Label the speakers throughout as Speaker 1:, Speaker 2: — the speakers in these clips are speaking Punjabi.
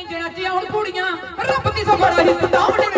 Speaker 1: ਇੰਜਣਾ ਚ ਆਉਣ ਕੁੜੀਆਂ ਰੱਬ ਦੀ ਸੋ ਬੜਾ ਹੀ ਸਤਾਉਣ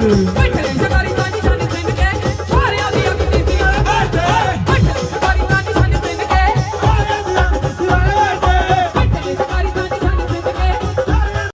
Speaker 1: ừ.